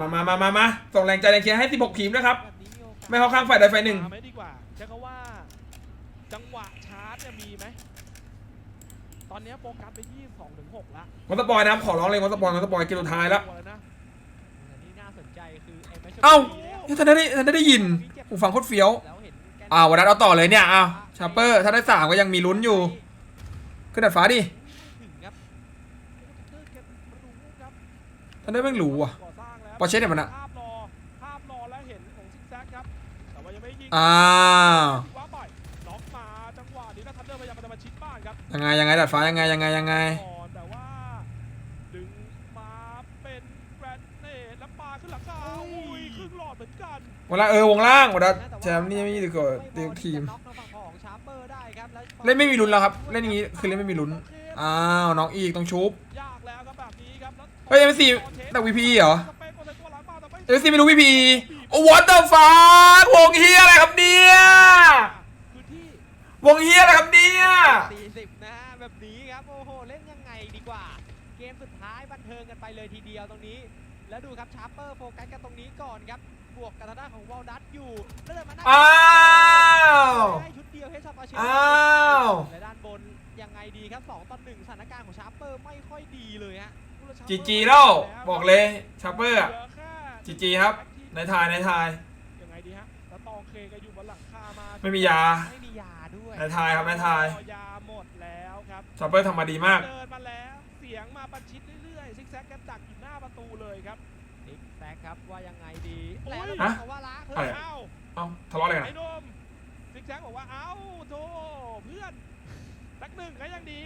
มามามามามาส่งแรงใจแรงเชียร์ให้ 16 ทีมนะครับแบบนี้มีโอกาสไม่เข้าข้างฝ่ายใดฝ่ายหนึ่งมาไหมดีกว่าใช้คำว่าจังหวะชาร์จเนี่ยมีไหมตอนเนี้ยโฟกัสไป22ถึง6ละมอสปอยนะครับขอร้องเลยมอสปอยมอสปอยเกมสุดท้ายแล้วตัวนะอันนี้น่าสนใจคือไอ้แมชเอ้าชีนท่านได้ท่านได้ยินหูฟังโคตรเฟี้ยวแล้วเห็นแกนอ้าววันนั้นเอาต่อเลยเนี่ยอ้าวชาเปอร์ถ้าได้สามก็ยังมีลุ้นอยู่ขึ้นดัดฟ้าดิถึงครับเก็บเก็บรู้ครับท่านได้แม่งหรูอะ ปอร์เช่เนี่ยมันอะภาพรอภาพรอแล้วเห็นของซิกแซกครับแต่ว่ายังไม่ยิงอ้าวว่าบ่อยน็อกมาจังหวะนี้นะทันเดอร์พยายามจะมาชิดบ้านครับยังไงยังไงดัดฟ้ายังไงยังไงยังไงก่อนแต่ว่าดึงมาเป็นแกรนเนตแล้วปาขึ้นหลังคาอุ้ยครึ่งหลอดเหมือนกันเวลาเออวงล่างวันนั้นแชมป์นี่ไม่ดีกว่าทีมทีมน็อกทางฝั่งของชาร์เปอร์ได้ครับแล้วเล่นไม่มีลุ้นแล้วครับเล่นอย่างนี้คือเล่นไม่มีลุ้นอ้าวน้องอีกต้องชุบยากแล้วครับแบบนี้ครับแล้วเฮ้ยเอ็มซีแต่วีพีเหรอส เปคคนใส่ตัวหลังมาแต่ไม่เอ็มซีไม่รู้วีพีโอ้วอเตอร์ฟ้าวงเฮียอะไรครับเนี่ยพื้นที่วงเฮียอะไรครับเนี่ยสี่สิบนะฮะแบบนี้ครับโอ้โหเล่นยังไงดีกว่า เกมสุดท้ายบันเทิงกันไปเลยทีเดียวตรงนี้ แล้วดูครับชาร์เปอร์โฟกัสกันตรงนี้ก่อนครับบวกกับทางด้านของวอลดัตอยู่แล้วเลยมานั่งอ้าวได้ชุดเดียวให้ชาปาเชอ้าวและด้านบนยังไงดีครับ2ต่อ1สถานการณ์ของชาร์เปอร์ไม่ค่อยดีเลยฮะจีจีแล้วบอกเลยชาเปอร์อะเหลือแค่ จีจีครับในทายในทาย ยังไงดีฮะแล้วตองเคก็อยู่บนหลังคามาไม่มียา ไม่มียาด้วยในทายครับในทายยาหมดแล้วครับชาเปอร์ทำมาดีมาก เดินมาแล้วเสียงมาประชิดเรื่อยๆซิกแซกกันดักอยู่หน้าประตูเลยครับติ๊กแซกครับว่ายังไงดีโอ้ยแล้วฮะเขาว่าละเฮ้อะไรยเอ้าเอ้าทะเลาะอะไรกันไอ้อะหนมซิกแซกบอกว่าเอ้าโธ่เพื่อนสักหนึ่งก็ยังดี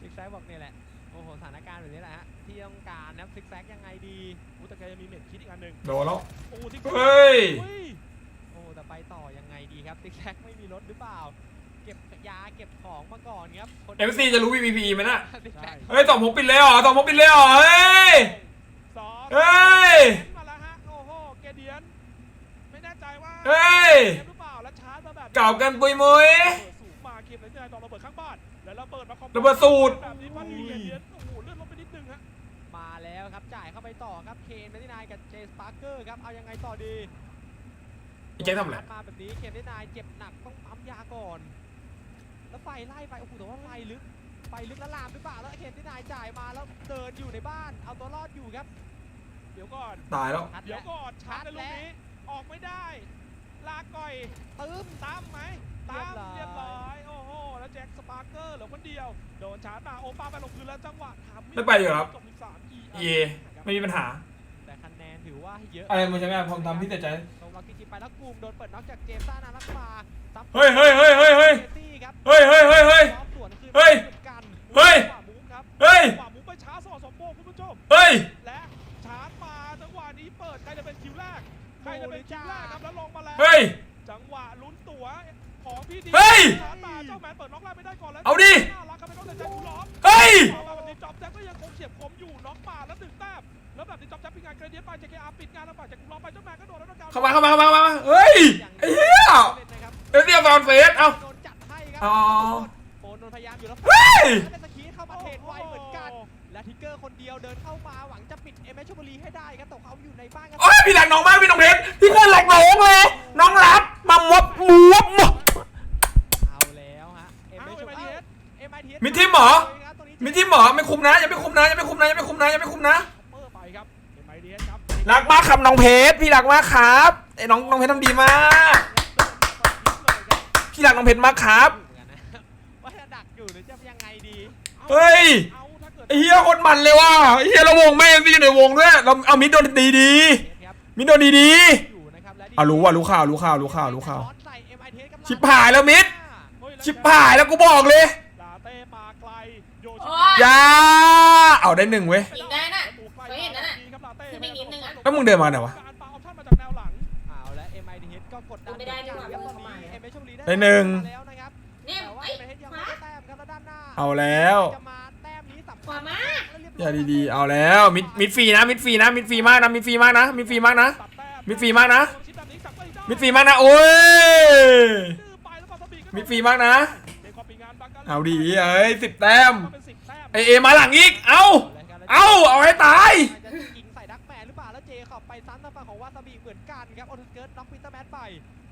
ซิกแซกบอกเนี่ยแหละโอ้โหสถานการณ์แบบนี้แหละฮะที่ต้องการนะครับซิกแซกยังไงดีอู้แต่แกยังมีเม็ดคิดอีกอันหนึ่งโดนแล้ว โอ้ซิกเฮ้ย อุ้ยโอ้แต่ไปต่อยังไงดีครับซิกแซกไม่มีรถหรือเปล่า เก็บยาเก็บของมาก่อนครับคนเอ็มซีจะรู้วีพีไหมน่ะซิกแซกเฮ้ยสองผมปิดเลยเหรอสองผมปิดเลยเหรอเฮ้ย สองเฮ้ย มาแล้วฮะโอ้โหเกเดียนไม่แน่ใจว่าเฮ้ยเกมหรือเปล่าแล้วชาร์จมาแบบนี้ เก่ากันปุยมุย เปิดสูงมาเกมเลยที่ไหนตอนระเบิดข้างบ้านแล้วระเบิดมาคอมโบระเบิดสูตร แบบนี้พอดีเกเดียนโครับจ่ายเข้าไปต่อครับเคนเมทินายกับเจสปาร์เกอร์ครับเอายังไงต่อดีอีแจ็คทำอะไร มาแบบนี้เคนเมทินายเจ็บหนักต้องปั๊มยาก่อน แล้วไฟไล่ไปโอ้โหแต่ว่าไฟลึกไฟลึกแล้วลามหรือเปล่าแล้วเคนเมทินายจ่ายมาแล้วเดินอยู่ในบ้าน เอาตัวรอดอยู่ครับเดี๋ยวก่อน ตายแล้ว ชัดเดี๋ยวแล้วก่อนชาร์จในลูกนี้ ออกไม่ได้ ลาก่อย ตึ้ม ตามไหม ตามเรีเรียยบบร้ร้ออย จ็คสปาร์เกอร์เหลือคนเดียวโดนชาร์จมาโอป้าไปลงพื้นแล้วจังหวะทำไม่ไปอยู่ครับจบ13 E เยไม่มีปัญหา แต่คะแนนถือว่าเยอะอะไรมันจะไม่ผมทำพี่แต่ใจตรงล็อกกิจิไปแล้วกลุ่มโดนเปิดน็อกจากเจมส์ซ่านารักมาซับเฮ้ยเฮ้ยเฮ้ยเฮ้ยเฮ้ยเจซี่ครับเฮ้ยเฮ้ยเฮ้ยเฮ้ยรอบสวนคืนเฮ้ยหมือนกันเฮ้ยขวามุ้งครับเฮ้ยขวามุ้งไปช้าสอสมโบคุณผู้ชมเฮ้ยและชาร์จมาจังหวะนี้เปิดใครจะเป็นคิวแรกใครจะเป็นคิวแรกครับแล้วลงมาแล้วเฮ้ยจังหวะลุ้นตั๋ว ของพี่ดีเฮ้ยชาร์จมาเจ้าแมนเปิดน็อกไล่ไม่ได้ก่อนแล้วเอาดิ น่ารักครับไม่ต้องใจกูล้อม เฮ้ย ออกมาแบบนี้จอบแจ็คก็ยังคงเฉียบคมอยู่น็อกมาแล้วถึงแต้มแล้วแบบนี้จอบแจ็คปิดงานเกรเดียนไปเจคอาร์ปิดงานแล้วไปจากกูล้อมไปเจ้าแมนก็โดนแล้วการเข้ามาเข้ามาเข้ามาเข้ามาเฮ้ยไอ้เหี้ยเล่นนะครับเอ็มซีเอาตอนเฟสเอ้า โดนจัดให้ครัอ๋อ โฟนโดนพยายามอยู่แล้วเฮ้ย แล้วเป็นสกีเข้ามาเทรดไวเหมือนกัน และทิกเกอร์คนเดียวเดินเข้ามาหวังจะปิดเอเมชบุรีให้ได้ครับแต่เขาอยู่ในบ้านกันโอ้ยพี่หลังน้องมากพี่น้องเพชรพี่คนหลักน้องเลย น้องรับมามวบมวบมวบ เอาแล้วฮะเอ เอา เมช เอ็มไอทีเอส เอ็มไอที มีทีมเหรอ มีที่หมอไม่คุม นะยังไม่คุมนะยังไม่คุมนะยังไม่คุมนะยังไม่คุมนะเมอร์ไปครับเอ็มไอทีเอสครับรักมากครับน้องเพชรพี่รักมากครับไอ้น้องน้องเพชรทำดีมากพี่รักน้องเพชรมากครับว่าจะดักอยู่หรือจะยังไงดีเฮ้ยเอาถ้าเกิดไอ้เฮียโคนมันเลยว่ะไอ้เฮียเราวงแม่งที่อยู่ในวงด้วยเราเอามิดโดนดีดีเทสครับๆมิดโดนดีดีอยู่นะครับและๆอะรู้ว่ารู้ข่าวรู้ข่าวรู้ข่าวรู้ข่าวใส่ MITS กำลังชิบหายแล้วมิดเฮ้ยแล้ชิบหายแล้วกูบอกเลย อ้ยอยาเอาได้หนึ่งเว้ย อีกได้น่ะประตูใกล้เคยเห็นนั่นน่ะดีครับลาเต้ขึ้นไปนิดนึงอะแล้วมึงเดินมาไหนวะการปาออปชั่นมาจากแนวหลังเอาและ MITS ก็กดดันไม่ได้ดีกว่าครับตอนเข้ามานี้ MH ชลบุรีได้หนึ่งแล้วนะครับเนี่ยแต่ว่าเอ้ย MITS ยังขไม่วาได้แต้มครับแล้วด้านหน้าเอาแล้วจะมาแต้มนี้สำขวาคัญมาอย่าดีๆ เอาแล้ว มิดมิดฟรีนะ มิดฟรีนะ มิดฟรีมากนะ มิดฟรีมากนะ มิดฟรีมากนะตัดแต้มมิดฟรีมากนะชิดแบบนี้จับไม่ได้มิดฟรีมากนะ โอ้ยดื้อไปแล้วปาสบีก็มิดฟรีมากนะ เด็กขอปีงานบังกันเอาดีเอ้ยสิบแต้มเป็นสิบแต้มไอเอมาหลังอีก เอาเอาเอาให้ตาย จะยิงใส่ดักแมนหรือเปล่าแล้วเจขอบไปฝั่งของวาซาบิเหมือนกันครับออทูสเกิร์ตน็อกวินเตอร์แมนไป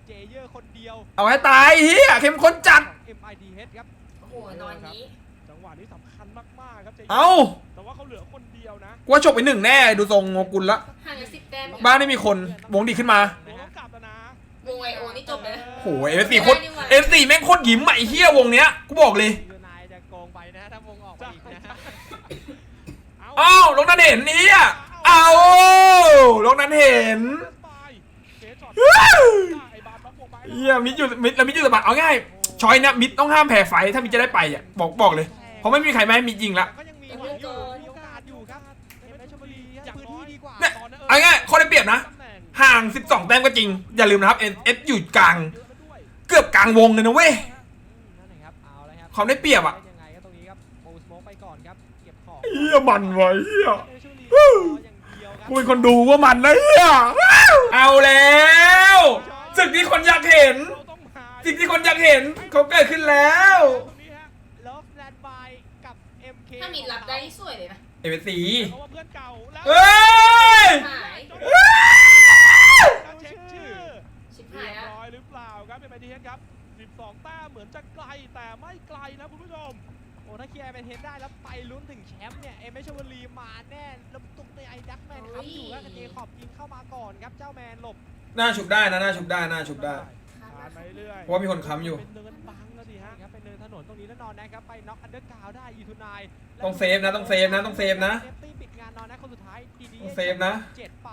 เจเยอร์คนเดียวเอาให้ตายเฮียเข้มข้นจัด ของ MIDH ครับ โอ้โหนอนนี้ จังหวะนี้สำคัญมากๆครับเจเอาแต่ว่าเขาเหลือคนเดียวนะ กูว่าจบไปหนึ่งแน่ ดูทรงโงกุลละ ห่างกันสิบแต้มบ้านไม่มีคนวงดีขึ้นมา ไอโอนี่จบเลยโอ้โหเอฟซีโคตรเอฟซีแม่งโคตรหยิ้มใหม่เฮียวงเนี้ยกูบอกเลยยูนายจะโกงไปนะถ้าวงออกไปอีกนะฮะเอาเอ้าลงนั้นเห็นนี่อะเอาลงนั้นเห็นไปเจ๊ช็อตว้าวไอ้บาสล็อกวงไปเฮียมิดอยู่มิดแล้วมิดอยู่สะบัดเอาง่ายชอยเนี่ยมิดต้องห้ามแพ้ไฟถ้ามิดจะได้ไปอะบอกบอกเลย เพราะไม่มีใครไม่ให้มิดยิงละก็ยังมีหวังอยู่มีโอกาสอยู่ครับเอ็มเอชลบุรีฮะพื้นที่ดีกว่าเนี่ยตอนนั้นเอาง่ายข้อได้เปรียบนะตำแหน่ งห่าง12 แต้มก็จริง อย่าลืมนะครับเอเอฟอยู่กลางเยอะแล้วด้วยเกือบกลางวงเลยนะเว้ยอืมนั่นแหละครับเอาเลยครับความได้เปรียบอะล่นยังไงครับตรงนี้ครับโบสโมกไปก่อนครับเก็บของเฮียมันไว้เฮียเอชลบุรีรออย่างเดียวครับกูเป็นคนดูว่ามันนะเฮียเอาแล้วสิ่งที่คนอยากเห็นเราต้องหาสิ่งที่คนอยากเห็นเขาเกิดขึ้นแล้วตรงนี้ฮะเลิฟแลนด์บายกับ MK ถ้ามีรับได้นี่สวยเลยนะเอเวสีเพราะว่าเพื่อนเก่าแล้วเอ้ย 12แต้มเหมือนจะไกลแต่ไม่ไกลนะคุณผู้ชม โอ้ถ้าเคลียร์เป็นเทนได้แล้วไปลุ้นถึงแชมป์เนี่ย เอ็มเอชลบุรีมาแน่แล้วตุกในไอ้ดักแมนครับอยู่แล้วกับเจคอบยิงเข้ามาก่อนครับเจ้าแมนหลบน่าฉุบได้นะน่าฉุบได้น่าฉุบได้ ผ่านไปเรื่อยเพราะว่ามีคนค้ำอยู่ เป็นเนินบังแล้วสิฮะครับเป็นเนินถนนตรงนี้แล้วนอนนะครับไปน็อกอันเดอร์กราวได้อีทูนายต้องเซฟนะต้องเซฟนะต้องเซฟนะ เซฟตี้ปิดงานนอนนะคนสุดท้ายดีดีต้องเซฟนะ เจ็ดไป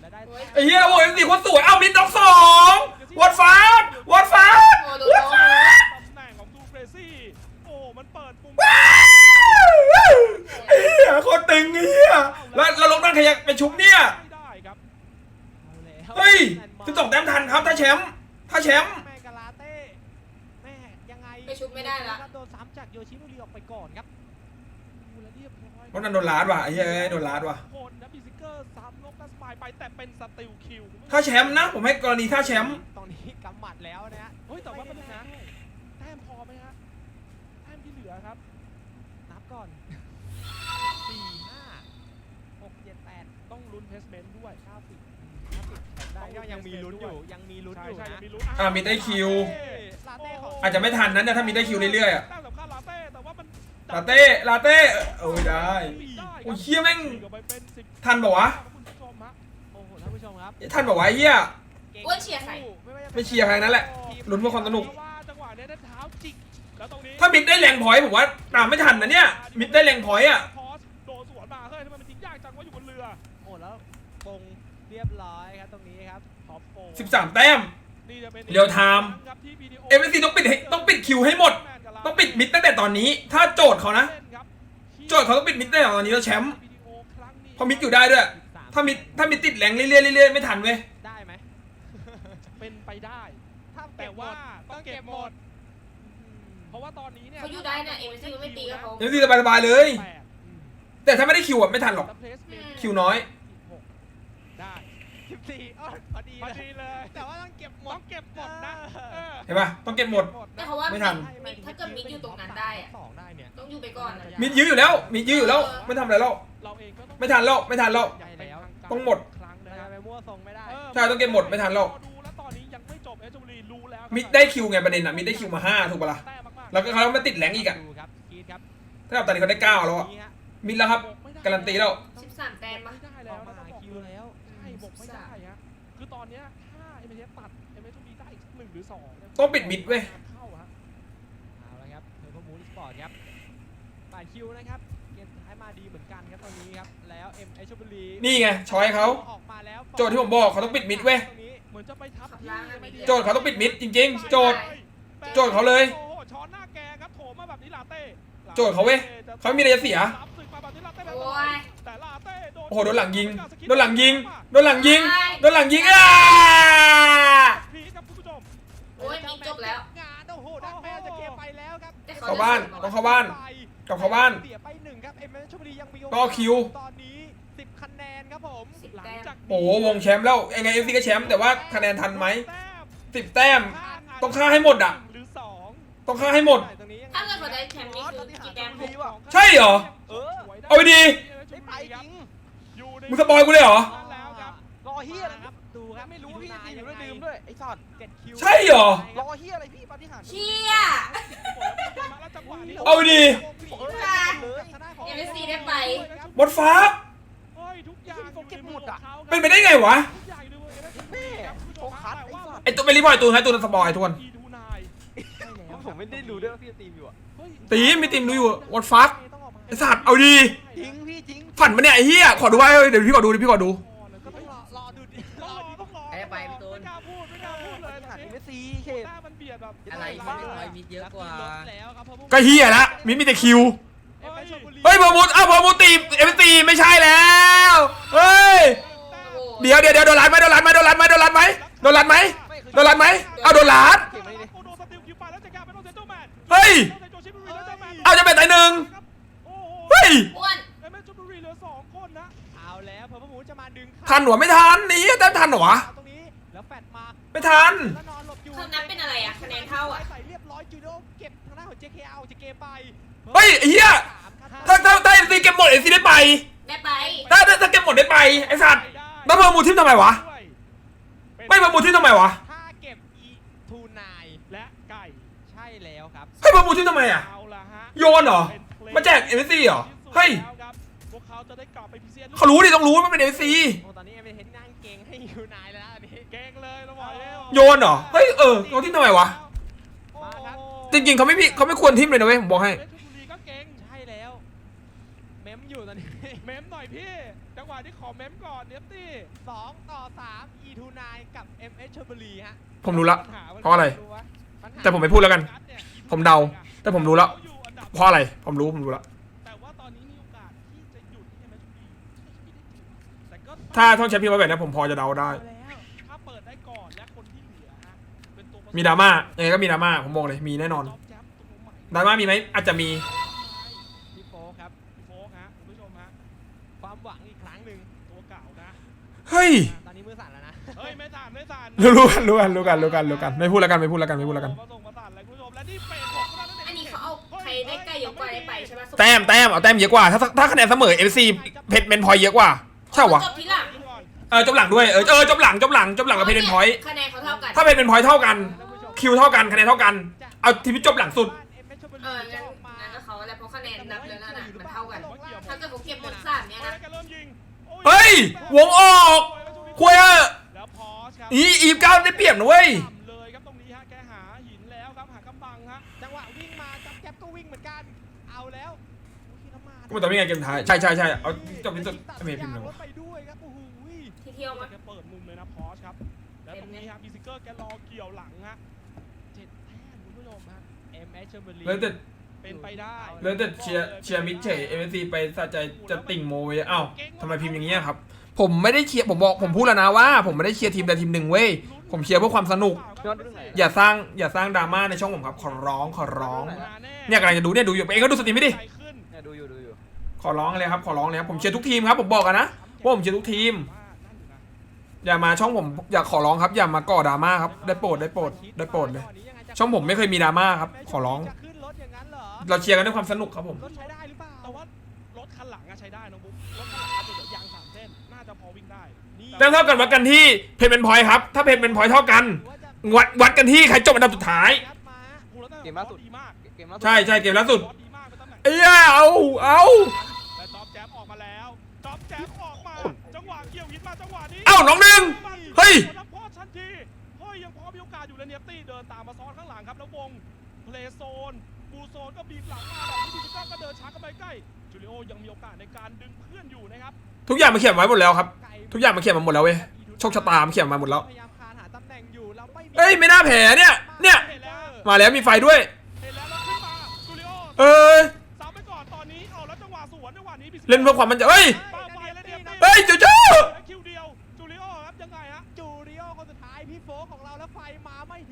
และได้ไอ้เหี้ยโอ้ยสีโคตรสวย เอ้ามิดด็อกสองวอดฟาดวอดฟาดโอ้โดว ไอ้เหี้ยโคตรตึงไอ้เหี้ยแล้วแล้วลงนั่นใครอยากไปชุบเนี่ยไม่ได้ครับเอาแล้วเฮ้ยสิบสองแต้มทันครับถ้าแชมป์ถ้าแชมป์แม่กาลาเต้แม่ยังไงไปชุบไม่ได้ละ โดนซ้ำจากโยชิโนริออกไปก่อนครับดูแลวเรียบร้อยเพราะนั่นโดนลาดว่ะไอ้เหี้ยเอ้ยโดนลาดว่ะคนนะบิซิเกอร์ซ้ำนกกระสปายไปแต่เป็นสติลคิวถ้าแชมป์นะ ผมให้กรณีถ้าแชมป์ตอนนี้กำหมัดแล้วนะฮะเฮ้ยแต่ว่าเป็นนะแต้มพอไหมฮะแต้มที่เห ลือครับ นับก่อนสี่ห้าหกเจ็ดแปดต้องลุ้นเพสเมนต์ด้วยเก้าสิบห้าสิบได้ก็ยังมีลุ้นอยู่ ยังมีลุ้นใช่อยู่ใช่นะยังมีลุ้นอะมีได้คิว ลาเต้ของอาจจะไม่ทันนะเนี่ยถ้ามีได้คิวเรื่อยๆอะแต้มสำคัญลาเต้แต่ว่ามันลาเต้ลาเต้โอ้ยได้ โอ้ยเหี้ยแม่งสี่กับไปเป็นสิบทันปะวะคุณผู้ชมฮะโอ้โหท่านผู้ชมครับทันบอกว่าไอ้เหี้ย เก่งอ้วนเชียร์ใคร ไม่ว่าจะป็นไม่เชียร์ใครนั่นแหละลุ้นเพื่อความสนุก เพราะว่า ถ้ามิดได้แรงพอยต์ผมว่าตามไม่ทันนะเนี่ยมิดได้แรงพอยต์อะพอสโดนสวนมาเฮ้ยทำไมมันทิ้งยากจังว่าอยู่บนเรือโอ้แล้วปงเรียบร้อยครับตรงนี้ครับท็อปโฟร์13แต้มนี่จะเป็นเรียวไทม์ครับที่ BDO เอเวอร์ซีต้องปิดให้ต้องปิดคิวให้หมด ต้องปิดมิดตั้งแต่ตอนนี้ ถ้าโจทย์เขานะ โจทย์เขาต้องปิดมิดตั้งแต่ตอนนี้แล้วแชมป์เพราะมิดอยู่ได้ด้วย ถ้ามิดถ้ามิดติดแรงเรื่อยๆเรื่อยๆไม่ทันเว้ยได้ไหมเป็นไปได้ถ้าแต่เก็บหมว่าดต้องเก็บหมด เพราะว่าตอนนี้เนี่ยเขาอยู่ได้นะเอ็มซีไม่ตีกับเขา เอเวอร์ซีสบายๆเลย แปดแต่ถ้าไม่ได้คิวอะไม่ทันหรอกแล้ว placement คิวน้อยหกได้สิบสี่อ๋อพอดีพอเลยดีเลย แต่ว่าต้องเก็บหมต้อดงเก็บหมดนะเออเห็นปะต้องเก็บหมด แต่เขาว่าไม่ทัน มิดถ้าเกิดมิดอยู่ตรงนั้นได้อะสองได้เนี่ย ต้องอยู่ไปก่อนอะ มิดยื้ออยู่แล้ว มิดยื้ออยู่แล้ว ไม่ทำอะไรแล้ว เราเองก็ต้องไม่ทันแล้ว ไม่ทันแล้ว ใหญ่แล้วต้องหมด ครั้งนะเราครัจะบไปมั่วทรงไม่ได้ ใช่ต้องเก็บหมดไม่ทันหรอกดูแล้วตอนนี้ยังไม่จบเอชบุรีรู้แล้วมิดได้คิวไงประเด็นอะ มิดได้คิวมาห้าถูกปะล่ะ แต้มมากๆ แล้วก็เขาไม่ติดแรงอีกอะดูครับกีดครับถ้ากับตอนนี้เขาได้เก้าแล้วอะนี่ฮะมิดแล้วครับการันตีแล้วสิบสามแต้มปะไม่ได้อแล้วอกมานะต้องบอกคิวแล้วใช่บอกไม่ได้ฮะคือตอนเนี้ยถ้าเอ็มเอตัดเอ็มเอชบุรีได้อีกหนึ่งหรือสองเนี่ยต้องปิดมิดเว้ยเข้าฮะเอาละครับเทอร์โบมูนสปอร์ตครับป่านคิวนะครับเกมสุดท้ายมาดีเหมือนกันครับตอนนี้ครับแล้วเอ็มไอชลบุรีนี่ไงช้อยเขาออกมาแล้วโจทย์ที่ผมบอกเขาต้องปิดมิดเว้ยตรงนี้เหมือนจะไปทับที่ไม่ดีโจทย์เขาต้องปิดมิดจริง ๆ โจทย์โจทย์เขาเลย โจทย์เขาเว้ยเขาไม่มีอะไรจะเสียรับศึกมาแบบนี้ลาเต้แบบโอ้ยแต่ลาเต้โดนโอ้โหโดนหลังยิง โดนหลังยิง โดนหลังยิง โดนหลังยิงอะพีครับคุณผู้ชมโอ้ยมิดจบแล้ว งานโอ้โหดักแมนจะเก็บไปแล้วครับแต่เข้าบ้านต้องเข้าบ้านกลับเข้าบ้านเสียไปหนึ่งครับเอ็มเอชลบุรียังมีโอกาสก็คิว ตอนนี้10คะแนนครับผมสิบหลังแต้มจากโอ้โหวงแชมป์แล้วยังไงเอฟซีก็แชมป์แต่ว่าคะแนนทันไหมแต้มสิบแต้ม ต้องฆ่าให้หมดอะ หรือสองต้องฆ่าให้หมด ตรงนี้ยังถ้า เกิดเขาได้แชมป์นี่คือกี่แต้มหกใช่เหรอ เออเอาไปดีไม่ไปจริงอยู่ในมึงสปอยกูเลยเหรอนั่นแล้วครับรอเฮียอะไรครับดูครับไม่รู้พี่ทีมอยู่ด้วยดื่มด้วยไอ้สัตว์เจ็ดคิวใช่เหรอ รอเฮียอะไรพี่ปาฏิหาริย์เชี่ยแล้วจังหวะนี้เอาดิเอ็มเอสซีได้ไปบดฟ้าเฮ้ยทุกอย่างเขาเก็บหมดอะเป็นไปได้ไงวะทุกอย่างอยู่ในมือ MSC ครับคุณผู้ชมโอ้คัดไอ้สัตว์ไอตัวเป็นรีพอร์ตตูนให้ตูนสปอยทุกคนอีทูนายผมไม่ได้รู้ด้วยว่าพี่ตีมอยู่อะเฮ้ย ตีมีติมดูอยู่วอดฟักไอสัตว์เอาดีจริงพี่จริงฝันมาเนี่ยไอ้เหี้ยขอดูว่าเดี๋ยวพี่ขอดูดิพี่ขอดูก็ต้องรอรอดูดิรรออดูดูต้องรอไอ้ไปพี่ตูน ไม่กล้าพูดไม่กล้าพูดเลยปาฏิหาริย์ตอนเอนี้เซีเขตหน้ามันเบียดแบบอะไรบ้าไม่ได้คอยมิดเยอะกว่าแล้วครับเพราะพวก็เหี้ยละมิมีแต่คิวเอ้ยชลบุรีเฮ้ยพอมูอ้าวพอมูตีเอ็มตีไม่ใช่แล้วเฮ้ยโอ้โหเดี๋ยวเดี๋ยวเดี๋ยวโดนรัดไหมโดนรัดไหมโดนรัดไหมโดนรัดไหมโดนรัดไหมโดนรัดไหมเอาโดนรัดเก็บไว้ดิโอ้โดนสติลคิวไปแล้วจะกลายเป็นโดนเซนโตแมนเฮ้ย ตายหนึ่งโอ้โหเฮ้ยอ้วนเอ็มเอสชลบุรีเหลือสองคนนะเอาแล้วเพอร์หมูจะมาดึงเข้าทันหัวไม่ทันนี่ได้ทันเหรอวะตรงนี้แล้วแฟดมาไม่ทันแล้วนอนหลบอยู่เขานับเป็นอะไรอะคะแนนเท่าอะใส่เรียบร้อยจูโดเก็บทางด้านของ JKL จะเกมไปเฮ้ยไอ้เหี้ยสามครับถ้าถ้าถ้าเอ็มซีเก็บหมดเอ็มซีได้ไปได้ไปถ้าถ้าถ้าเก็บหมดได้ไปไอ้สัตว์แล้วพอมูทิมทำไมวะไม่พอมูทิมทำไมวะถ้าเก็บ E ทูนายและไก่ใช่แล้วครับเฮ้ยพอมูทิมทำไมอะเอาละฮะ โยนเหรอ มาแจก MSC เหรอ เฮ้ยแล้วครับพวกเขาจะได้กลับไปพีเซียนเขารู้ดิต้องรู้ว่ามันเป็นเอ็มซีโอ้ตอนนี้เอ็มเห็นนั่งเก่งให้ยูนายแล้วนะอันนี้เก่งเลยเราบอกแล้วโยนเหรอ เฮ้ยเออโยนทิมทำไมวะมาครับจริงๆเขาไม่พี่เขาไม่ควรทิมเลยนะเว้ยผมบอกให้เพชรบุรีก็เก่งใช่แล้วเมมอยู่ตอนนี้เมมหน่อยพี่จังหวะที่ขอเมมก่อนเนฟตี้สองต่อสาม E ทูนายกับ MS ชลบุรีฮะผมรู้ละปัญหามันเพราะอะไรดูวะปัญหาแต่ผมไม่พูดแล้วกันเนี่ยผมเดา แต่ผมรู้แล้ว เขาอยู่อันดับเพราะอะไรผมรู้ผมรู้แล้วแต่ว่าตอนนี้มีโอกาสที่จะหยุดที่เอ็มเอสบีแต่ก็ถ้าท่องแชมป์พี่ไว้แบบนี้ผมพอจะเดาได้เอาแล้วถ้าเปิดได้ก่อนและคนที่เหลือฮะเป็นตัวผสมีดราม่ายังไงก็มีดราม่าผมบอกเลยมีแน่นอนจ๊บแจ๊บตัวใหม่ดราม่ามีไหมอาจจะมีพี่โฟครับพี่โฟกฮะคุณผู้ชมฮะความหวังอีกครั้งหนึ่งตัวเก่านะเฮ้ยตอนนี้มือสั่นแล้วนะ เฮ้ยไม่สั่นไม่สั่นรู้กันรู้กันรู้กันรู้กันรู้กันไม่พูดแล้วกันไม่พูดแล้วกันไม่พูดแล้วกันมาส่งมาสั่นเลยคุณผู้ชมและนี่เฟสหกเท่านั้นเง ใครได้ใกล้เยอะกว่าได้ไปใช่ปะแต้มแต้มเอาแต้มเยอะกว่า ถ้าถ้าคะแนนเสมอเอฟซีเพชรเมนพอยเยอะกว่า ใช่เหรอวะจบทีหลังก่อนเออจบหลังด้วยเออเออจบหลังจบหลังจบหลังกับเพชรเมนพอยคะแนนเขาเท่ากัน ถ้าเพชรเมนพอยเท่ากัน คิวเท่ากันคะแนนเท่ากัน เอาทีมที่จบหลังสุดเอองั้นงั้นก็เขาแล้วเพราะคะแนนนับแล้วนั่นน่ะมันเท่ากัน ถ้าเกิดเขาเก็บหมดสามเนี่ยเฮ้ยนะแกเริ่มยิงโอ้เฮ้ยวงออกคุยเออแล้วพอสครับอีอีฟเก้าได้เปรียบนะเว้ย ก็มันต้องมีไงเกมท้ายใช่ใช่ใช่เอาจบที่สุดตัดไม่เห็นพิมพ์ยางเลรยถไปด้วยครับโอ้โหที่เที่ยวมาแกเปิดมุมเลยนะพอสครับแล้วตรงนี้ฮะบีซิเกอร์แกรอเกี่ยวหลังฮะเจ็ดแต้มคุณผู้ชมฮะเอ็มเอชลบุรีแล้วแต่เป็นไปได้แล้วแต่เชียร์เชียร์มิดเฉยเอฟซีไปสะใจจะติ่งโมเว้ยเอ้าทำไมพิมพ์อย่างเงี้ยครับผมไม่ได้เชียร์ผมบอกผมพูดแล้วนะว่า ผมไม่ได้เชียร์ทีมใดทีมหนึ่งเว้ยผมเชียร์เพื่อความสนุกยอดเรื่องไหนอย่าสร้างอย่าสร้างดราม่าในช่องผมครับขอร้องขอร้องมาแเนี่ยกำลังจะดูเนี่ยดูอยู่เองก็ดูสตรีมไม่ดิ ขอร้องเลยครับขอร้องเลยครับผมเชียร์ทุกทีมครับผมบอกกันนะว่าผมเชียร์ทุกทีมนั่นอยู่นะอย่ามาช่องผมอยากขอร้องครับ อย่ามาก่อดราม่าครับได้โปรดได้โปรดได้โปรดเลยช่องผมไม่เคยมีดราม่าครับขอร้อง จะขึ้นรถอย่างนั้นเหรอเราเชียร์กันด้วยความสนุกครับผม รถใช้ได้หรือเปล่าแต่ว่ารถคันหลังอะใช้ได้น้องบุ๊ครถคันหลังอาจจะเหลือยางสามเส้นน่าจะพอวิ่งได้นี่แต้มเท่ากันวัดกันที่เพนเป็นพอยครับ ถ้าเพนเป็นพอยเท่ากันหรือว่าจะวัดวัดกันที่ใครจบอันดับสุดท้าย ยัดมาโอ้โหแล้วแต่เกมล่าสุด ดีมากเกมล่าสุดใช่ใช่เกมล่าสุด รถดีมากเป็นตำแหน่งเอ้ยเอาเอา เกี่ยวหินมาจังหวะนี้เอ้าน้องหนึ่งเฮ้ยรับโทษทันทีเฮ้ยยังพอมีโอกาสอยู่เลยเนียตี้เดินตามมาซ้อนข้างหลังครับแล้ววงเพลย์โซนบูโซนก็บีบหลังมาแบบนี้ดิจิตอลก็เดินช้าเข้าไปใกล้จูริโอยังมีโอกาสในการดึงเพื่อนอยู่นะครับทุกอย่างมาเขียนไว้หมดแล้วครับไทุกอย่างมาเขียนมาหมดแล้วเว้ยโชคชะตามาเขียนมาหมดแล้วพยายามคานหาตำแหน่งอยู่แล้วไม่มีเอ้ยไม่น่าแผลเนี่ยเนี่ยเห็นแล้วมาแล้วมีไฟด้วยเห็นแล้วแล้วขึ้นมาจูริโอเอ้ยซ้ำไปก่อนตอนนี้เอาแล้วจังหวะสวนจังหวะนี้บิสเล่นเพื่อความมันใจะเอ้ยเป้าไปแล้วเนียตี้เฮ้ยจูจู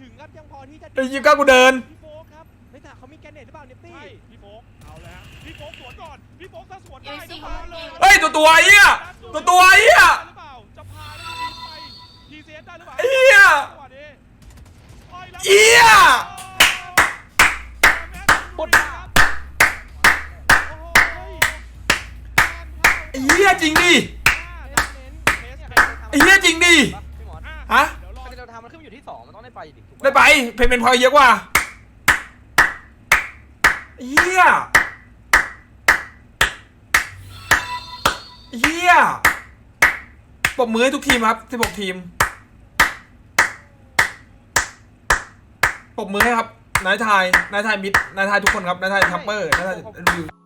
งครับยังพอที่จะไอ้ยี่ก้ากูเดิน พี่โฟกครับไม่แต่เขามีแกนเนตหรือเปล่าเนตตี้ใช่พี่โฟกเอาแล้วฮะพี่โฟกสวนก่อนพี่โฟกถ้าสวนได้เอ็มซีก็มาเลยเฮ้ยตัวตัวไอ้เหี้ยตัวตัวไอ้เหี้ย หรือเปล่าจะพาได้ดีไปทีเซได้หรือเปล่าไอ้เหี้ยจังหวะนี้โอ้ยแล้วเหี้ยปดครับโอ้โหไอ้เหี้ยจริงดิดันเน้นเทสเนี่ยเใครเคยทไอ้เหี้ยจริงดิพี่หมอนอะฮะ ทำมันขึ้นมาอยู่ที่สองมันต้องได้ไปดิถูกหมได้ไปเพนเป็นพอยเยอะกว่าไอ้เหี้ยไอ้เหี้ยปรบมือให้ทุกทีมครับ 16 ทีมปรบมือให้ครับ นายทาย นายทายมิด นายทายทุกคนครับ นายทายทัพเปอร์ นายทายรีวิว